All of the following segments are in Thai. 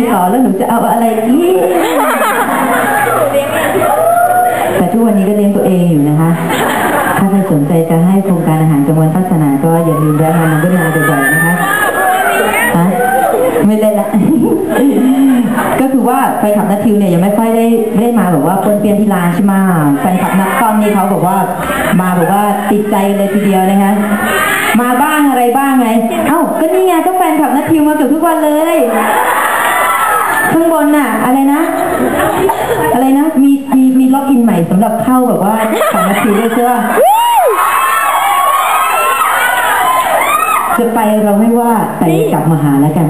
ให้สอนแล้วหนูจะเอาอะไรอีกแต่ทุกวันนี้ก็เลี้ยงตัวเองอยู่นะคะ ถ้าใครสนใจจะให้โครงการอาหารกลางวันพัฒนาก็อย่าลืมแวะมาน้องก็นาบ่อยๆนะคะฮะไม่เล่นละ ก็คือว่าแฟนคลับนัททิวเนี่ยยังไม่ค่อยได้ไม่ได้มาแบบว่าปนเปี้ยนที่ร้านใช่ไหมแฟนคลับนักต้อมนี่เขาบอกว่ามาแบบว่าติดใจเลยทีเดียวนะคะมาบ้างอะไรบ้างไง เอ้าก็นี่ไงก็แฟนคลับนัททิวมาเกือบทุกวันเลย ข้างบนน่ะ อะไรนะ อะไรนะ มีมีมีล็อกอินใหม่สำหรับเข้าแบบว่าของนัททิวด้วยใช่ป่ะจะไปเราไม่ว่าแต่กลับมาหาแล้วกัน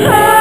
ก็